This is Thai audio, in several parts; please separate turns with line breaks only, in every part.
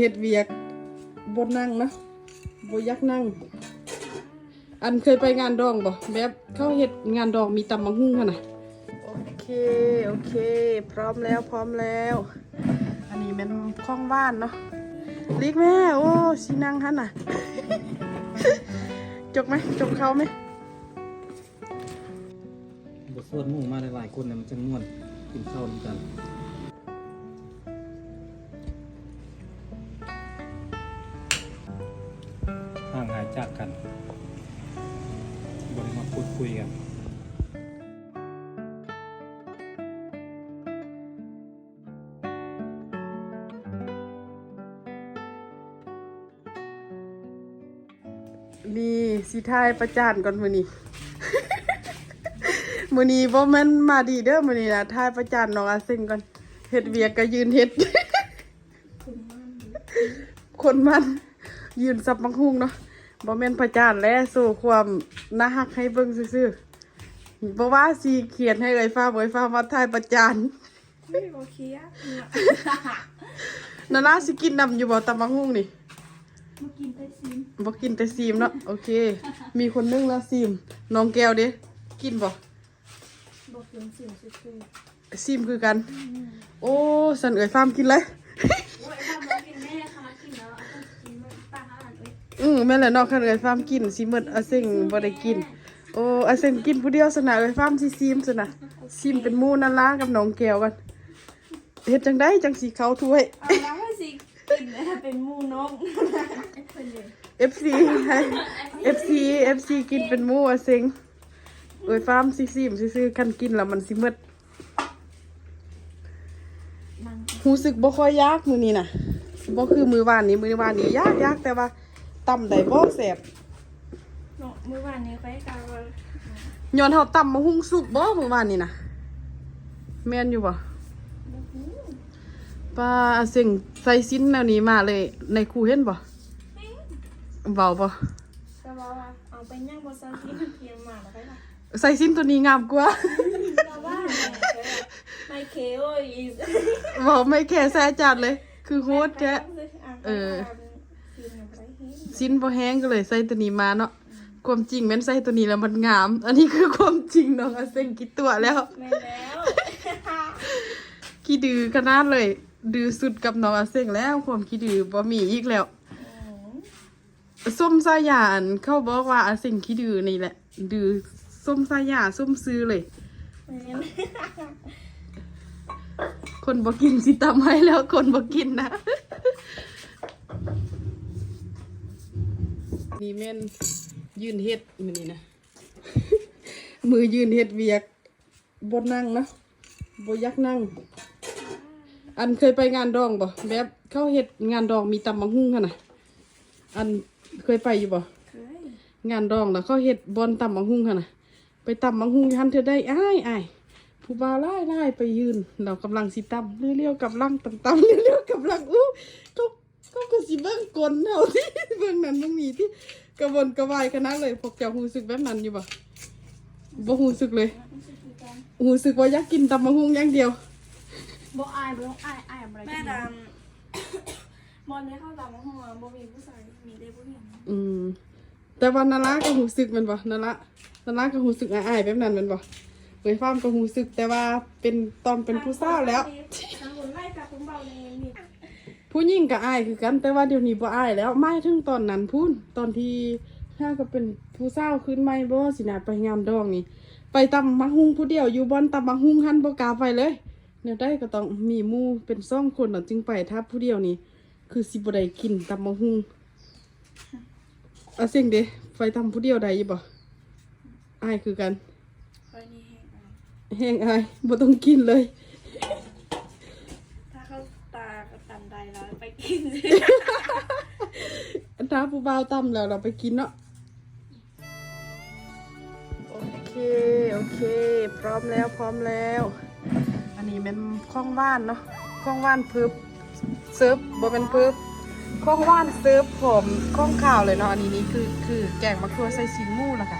เฮ็ดเวียกบนนั่งนะบ่อยักนั่ง อันเคยไปงานดองบ่แบบเขาเฮ็ดงานดองมีตำบักหุ่งหั่นน่ะโอเค โอเค พร้อมแล้วพร้อมแล้ว อันนี้เป็นข้องบ้านเนาะลิกแม่ โอ้สินั่งหั่นน่ะ จกไหมจกเขาไหม
บทสวดหมู่มาหลายๆคนเนี่ยมันจะม่วนกินข้าวด้วยกัน
นี่สิทายประจานก่อนมื้อนี้ มื้อนี้บ่แม่นมาดีเด้อมื้อนี้นะทายประจานน้องอาเซิงก่อนเฮ็ดเวียกก็ยืนเฮ็ด คนมันยืนสับบังฮุงเนาะบ่แม่นประจานและสู่ความน่าฮักให้เบิ่งซื่อๆบ่ว่าสิเขียนให้เอ่ยฟ้าบ่เอ่ยฟ้ามาทายประจาน
ไม่โอเคอะ
นานาสิกินนำอยู่บ่ตำบังฮุงนี่
มากินไปซิม
บ่กินแต่ซีมเนาะโอเค มีคนนึงแล้วซีมน้องแก้วเด้กินบ่
บอกกินซิมซื่อ
ซีมคือกัน โอ้สันเอ่ยฟาร์มกินเลย
ๆโอ้ยถ้าบอกกินแม่ค่ะกินแล้วเอาไปกินมันป้าหาอันเอ้ย
อืมแม่นแหละเนาะคันเอ่ยฟาร์มกินสิหมดอาเซ็งบ่ได้กิน โอ้อาเซ็งกินผู้เดียวสนะเอ่ยฟาร์มสิซีมสนะซีมเป็นหมู่นั่นล่ะกับน้องแก้วกันเฮ็ดจังไดจังสิเข้าถ้วย
เอาแล้วให้สิ กินนะเป็นหมูนกเป็นเลย
FC ให้ FC FC กินเป็นหมู่อาเซ็งเอ่ยฟาร์มสิซีมซื่อๆคันกินแล้วมันสิหมด
นั่ง
รู้สึกบ่ค่อยยากมื้อนี้น่ะบ่คือมื้อวานนี้มื้อวานนี้ยากยากแต่ว่าตำได้บ่แซ่บ
เนาะเมื่อวานนี้ไปกาวา
ย้อนเฮาตำมาหุงสุกบ่มื้อวานนี้น่ะแม่นอยู่บ่ ป้าเสิ่งใส่สิ้นแนวนี้มาเลย ในครูเห็นบ่เบาบ่
ก็บอกว่าเอาไปย่างบนซาที่มันเทียมมาแล้วไปล่ะ
ใส่สิ้นตัวนี้งามกว่า
เราว่าไม่เคโอ้ยอีส
เว้าไม่แค่แซ่จัดเลย คือโฮดแท้เออสิ้นบ่แห้งก็เลยใส่ตัวนี้มาเนาะความจริงแม่นใส่ตัวนี้แล้วมันงาม อันนี้คือความจริงน้องอาเซ็งกี่ตัวแล้ว
แม่แล้ว
ขี้ดื้อขนาดเลย ดื้อสุดกับน้องอาเซงแล้วความขี้ดื้อบ่มีอีกแล้วส้มสายาอันเขาบอกว่าอาสิ่งที่ดื้อนี่แหละ ดื้อส้มสายาส้มซื้อเลย คนบอกกินสิตำให้แล้ว คนบอกกินนะนี่แม่นยืนเฮ็ดมือนี่นะ มือยืนเฮ็ดเวียกบนนั่งนะบยักนั่ง อันเคยไปงานดองบ่แบบเขาเฮ็ดงานดองมีตำบังหุ่งค่ะนะอันเคยไปอยู่บ่
เคย
งานดองแล้วเขาเฮ็ดบอลตำบังหุ่งค่ะนะไปตำบังหุ่งทันเธอได้อ้ายอ้ายผู้บ่าวไล่ไล่ไปยืน เรากำลังสิตำเลี้ยวๆกับลังตำตำเลี้ยวๆกับลังอู้เขาเขาก็สิเบิ่งกลเฮาที่เบิ่งนั้นเบิ่งนี้ที่กระวนกระวายขนาดเลยพวกเจ้ารู้สึกแบบนั้นอยู่บ่บ่รู้สึกเลย
รู้สึกคือกัน
รู้สึกว่าอยากกินตำบังหุ่งอย่างเดียว
บ่อายบ่ต้องอายอายอะไรแม่ดำบอลนี้เข้าตามมาห้องบ่มีผู้ชายมีได้ผู้หญิง
อืม แต่ว่านาราก็รู้สึกแมันบ่นารานาราก็รู้สึกอายๆแบบนั้นแมันบ่เว้ยฟ้ามก็รู้สึกแต่ว่าเป็นตอนเป็นผู้สาวแล้ว
ทางคนไล่กับคุณเบาในมี
ผู้หญิงก็อายคือกันแต่ว่าเดี๋ยวนี้บ่อายแล้วไม่ถึงตอนนั้นพูนตอนที่ถ้าก็เป็นผู้สาวขึ้นใหม่บ่สินะไปงามดองนี่ ไปตำมักฮุงผู้เดียวอยู่บอนตำมักฮุงหันบ่กล้าไปเลย แนวได้ก็ต้องมีหมู่เป็นสองคนน่ะจึงไปถ้าผู้เดียวนี่คือสิบ่ได้กินตำมักฮุงเอาเสียงเด้ไปตำผู้เดียวได้อยู่บ่อายคือกัน
คอยนี่แห้งอาย
แห้งอายบ่ต้องกินเลย
ถ้าเขาตาก็ตันใดแล้วไปกิน
อันท้าผู้บ่าวตำแล้วเราไปกินเนาะโอเคโอเค พร้อมแล้วพร้อมแล้ว อันนี้เป็นข้องว่านเนาะข้องว่านพึบซิร์ฟบ่เป็นพึบข้องว่านซิร์ฟผมข้องข่าวเลยเนาะอันนี้นี่คือคือแกงมะเขือใส่ซีมูแล้วก็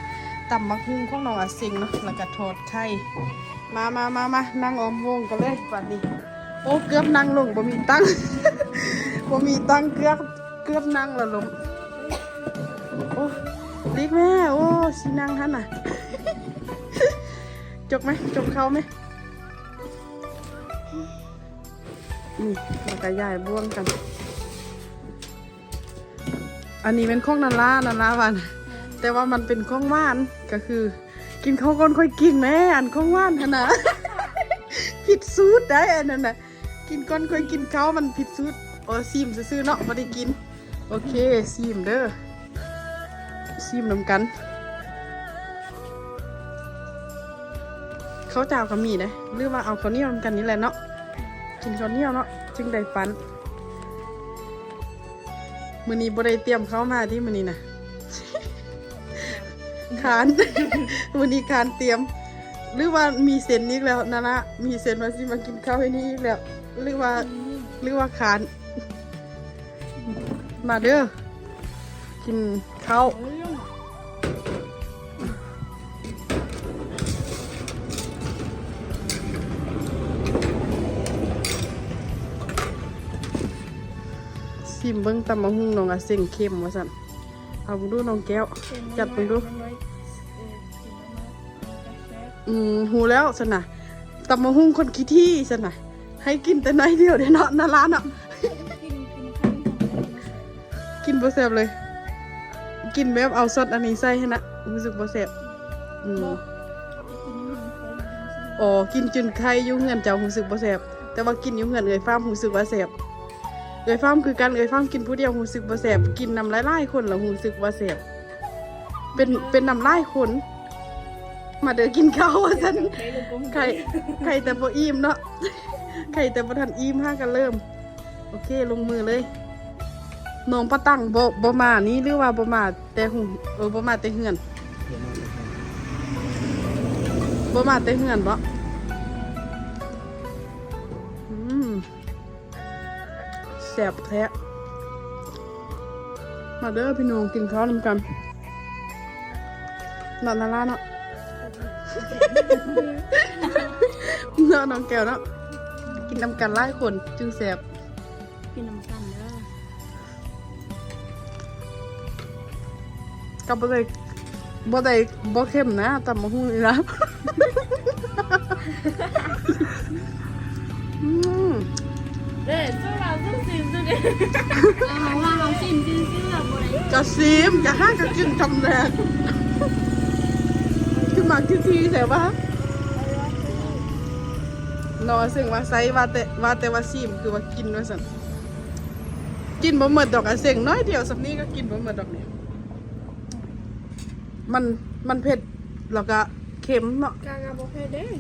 ตำมะฮุ่งข้องน้องอาซิงเนาะแล้วก็ทอดไข่มามามามานั่งอมวงกันเลยบัดนี้ โอ้เกือบนั่งลงบ่มีตั้งบ่มีตั้งเกือบเกือบนั่งและลมโอ้ลิกแม่โอ้สินั่งหันน่ะจกไหมจกเขาไหม นี่เราก็ย้ายบ่วงกัน อันนี้เป็นข้องนันล่านันล่าวันแต่ว่ามันเป็นข้องว่านก็คือ กินข้าวก้อนค่อยกินแม่อันข้องว่านนะผิดสูตรได้อันนั้นนะกินก้อนค่อยกินข้าวมันผิดสูตรโอ้ซีมซื่อเนาะไม่ได้กิน โอเคซีมเด้อซีมนำกันเขาวเจ้าก็มีนะหรือว่าเอาข้าวเหนียวนำกันนี่แหละเนาะ กินข้าวเหนียวเนาะจึงได้ฟันมือนี้บ่ได้เตรียมเข้าวมาที่มือนี้นะคานวันนี้คานเตรียม หรือว่ามีเซนนี้แล้วนะนะมีเซนมาสิมากินข้าวให้นี่แล้วหรือว่าหรือว่าคาน มาเด้อกินข้าว ซิมเบิ้งตำมะฮุ่งน้องอะเสียงเข้มว่าสั่นเอาบุดูน้องแก้ว จัดเบิ่งดู อืมหูแล้วสนะตำมะฮุ่งคนขี้ที่สนะให้กินแต่น้อยเดียวเด้เนาะนาร้านเนาะกินบ่แซ่บเลย กินแบบเอาซอสอันนี้ใส่ให้นะรู้สึกบ่แซ่บอืมอ๋อกินจนไข่อยู่เฮือนเจ้ารู้สึกบ่แซ่บแต่ว่ากินอยู่เฮือนเอ้ยฟ้ามรู้สึกว่าแซ่บ เอ้ยฟ้ามคือกันเอ้ยฟ้ามกินผู้เดียวรู้สึกบ่แซ่บกินน้ำหลายๆคนแล้วรู้สึกว่าแซ่บเป็นเป็นน้ำลายคน มาเดินกินข้าวว่าซั่นไข่ไข่แต่บ่อิ่มเนาะไข่แต่บ่ทันอิ่มห้ากันเริ่ม โอเคลงมือเลยน้องปะตั้งบ่บ่มานี่หรือว่าบ่มาแต่หุเออบ่มาแต่เฮือน
เดี๋ยวมาเลยครับ
บ่มาแต่เฮือนบ่ ซ่บแท้มาเด้อพี่น้องกินข้าวนำกันนอนนาลาเนาะนาะน้องแก้วเนาะกินนำกันหลายคนจึงแซ่บ
กินน้ำกันเด้อ
กับบ่ได้บ่ได้บ่เข้มนะตำมะฮุ่งนี่นะอืม
เด้อสู้เราสู้ซิมสู้เด้อเอาว่าเราซิมซิมซิมแบบบ่ได้
จะซีมจะห้าก็กินทำแรงคือมาที่ทีแต่ว่านอซึ่งว่าไซว่าแต่ว่าแต่ว่าซีมคือว่ากินว่าสั่นกินบ่หมดดอกอะเสียงน้อยเดียวสักนี้ก็กินบ่หมดดอกเนี่ยมันมันเผ็ดแล้วก็เค็มเนาะ
กากาบ่เผ็ดเด้อ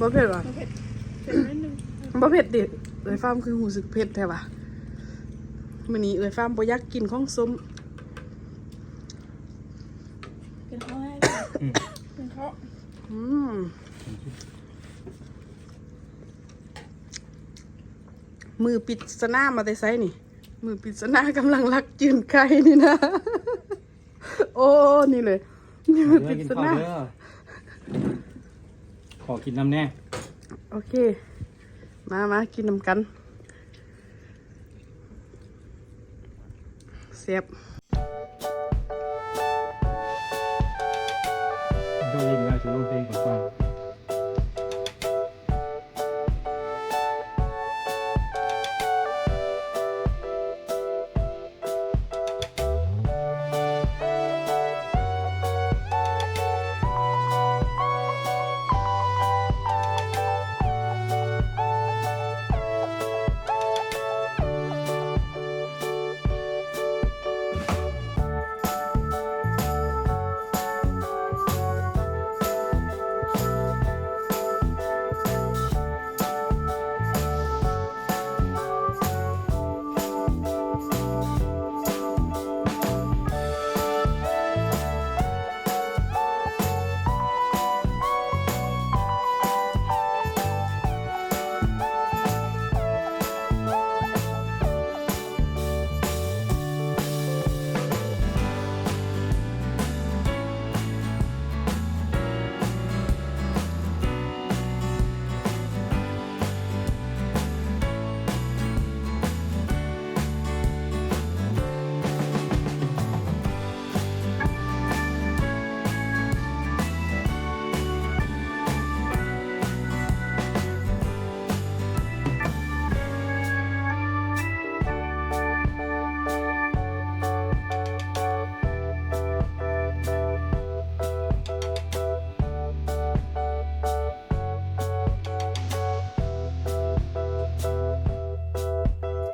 บ่เผ็ดว่ะ
บ่เผ็ดเผ็ดนิดนึง
บ่เผ็ดดิ เอ้ยฟ้ามคือหูสึกเผ็ดแท้ว่ะมื้อนี้เอ้ยฟ้ามบ่อยากกินของส้ม
กินข้าวให้
อืม
กินข้าว
อืมมือปริดสนามาแต่ไซนี่ มือปริดสนากำลังลักจืนไข่นี่นะ โอ้ นี่เลย นี่มือปริด
กิน
ส
ข้าว
นา
เด้อขอกินน้ำแน่
โอเค มามากินน้ำกันเสียบ
ดูยินแล้วจะรู้เพลงของ